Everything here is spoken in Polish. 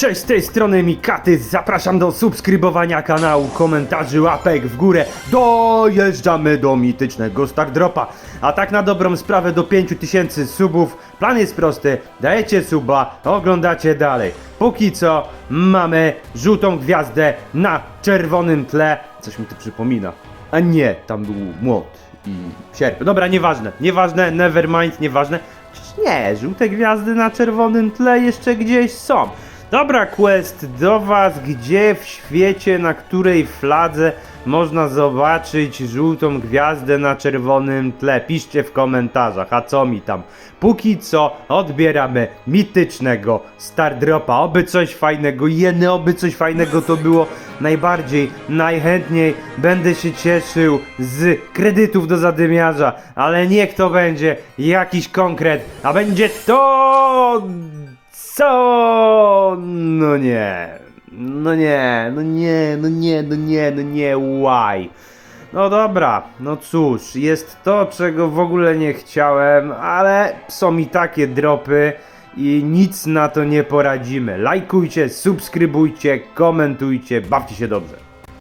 Cześć, z tej strony Mikaty, zapraszam do subskrybowania kanału, komentarzy, łapek w górę. Dojeżdżamy do mitycznego Stardropa. A tak na dobrą sprawę do 5000 subów. Plan jest prosty, dajecie suba, oglądacie dalej. Póki co mamy żółtą gwiazdę na czerwonym tle. Coś mi to przypomina. A nie, tam był młot i sierp. Dobra, nieważne, nieważne, nevermind, nieważne. Przecież nie, żółte gwiazdy na czerwonym tle jeszcze gdzieś są. Dobra, quest do was, gdzie w świecie, na której fladze można zobaczyć żółtą gwiazdę na czerwonym tle? Piszcie w komentarzach, a co mi tam? Póki co odbieramy mitycznego Stardropa, oby coś fajnego, jeny oby coś fajnego to było najbardziej, najchętniej będę się cieszył z kredytów do zadymiarza, ale niech to będzie jakiś konkret, a będzie to co? No nie. No nie, no nie, no nie, no nie, no nie, why? No dobra, no cóż, jest to, czego w ogóle nie chciałem, ale są mi takie dropy i nic na to nie poradzimy. Lajkujcie, subskrybujcie, komentujcie, bawcie się dobrze.